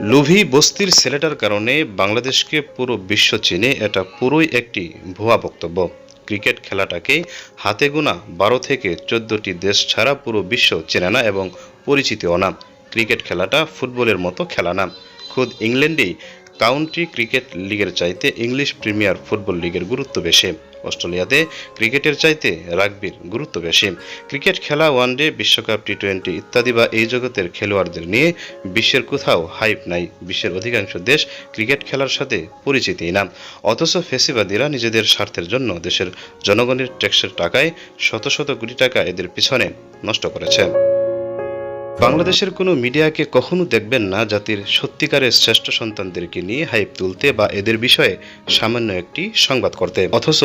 লুভি বস্তির ছেলেটার কারণে বাংলাদেশকে পুরো বিশ্ব চিনে এটা পুরোই একটি ভুয়া বক্তব্য। ক্রিকেট খেলাটাকে হাতে গোনা বারো থেকে চোদ্দটি দেশ ছাড়া পুরো বিশ্ব চেনে না এবং পরিচিতও না। ক্রিকেট খেলাটা ফুটবলের মতো খেলা না। খুদ ইংল্যান্ডেই কাউন্টি ক্রিকেট লিগের চাইতে ইংলিশ প্রিমিয়ার ফুটবল লিগের গুরুত্ব বেশি। অস্ট্রেলিয়াতে ক্রিকেটের চাইতে রাগবির গুরুত্ব বেশি। ক্রিকেট খেলা, ওয়ানডে, বিশ্বকাপ টি টোয়েন্টি ইত্যাদি বা এই জগতের খেলোয়াড়দের নিয়ে বিশ্বের কোথাও হাইপ নাই। বিশ্বের অধিকাংশ দেশ ক্রিকেট খেলার সাথে পরিচিতই না। অথচ ফেসিবাদীরা নিজেদের স্বার্থের জন্য দেশের জনগণের ট্যাক্সের টাকায় শত শত কোটি টাকা এদের পিছনে নষ্ট করেছে। বাংলাদেশের কোনো মিডিয়াকে কখনো দেখবেন না জাতির সত্যিকারের শ্রেষ্ঠ সন্তানদেরকে নিয়ে হাইপ তুলতে বা এদের বিষয়ে সামান্য একটি সংবাদ করতে। অথচ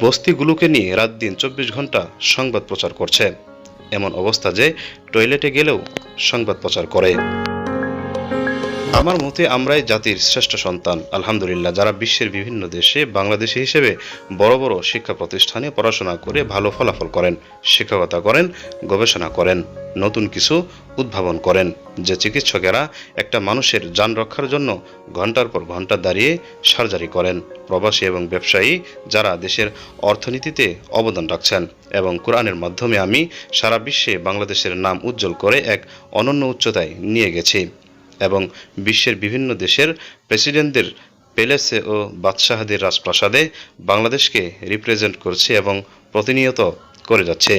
বস্তিগুলোকে নিয়ে রাত দিন চব্বিশ ঘণ্টা সংবাদ প্রচার করছে। এমন অবস্থা যে টয়লেটে গেলেও সংবাদ প্রচার করে। আমার মতে আমরাই জাতির শ্রেষ্ঠ সন্তান, আলহামদুলিল্লাহ। যারা বিশ্বের বিভিন্ন দেশে, বাংলাদেশি হিসেবে বড় বড় শিক্ষা প্রতিষ্ঠানে পড়াশোনা করে ভালো ফলাফল করেন, শিক্ষকতা করেন, গবেষণা করেন, নতুন কিছু উদ্ভাবন করেন, যে চিকিৎসকেরা একটা মানুষের যান রক্ষার জন্য ঘণ্টার পর ঘণ্টা দাঁড়িয়ে সার্জারি করেন। প্রবাসী এবং ব্যবসায়ী যারা দেশের অর্থনীতিতে অবদান রাখছেন এবং কোরআনের মাধ্যমে আমি সারা বিশ্বে বাংলাদেশের নাম উজ্জ্বল করে এক অনন্য উচ্চতায় নিয়ে গেছি। এবং বিশ্বের বিভিন্ন দেশের প্রেসিডেন্টদের প্যালেসে ও বাদশাহাদের রাজপ্রাসাদে বাংলাদেশকে রিপ্রেজেন্ট করছে এবং প্রতিনিয়ত করে যাচ্ছে।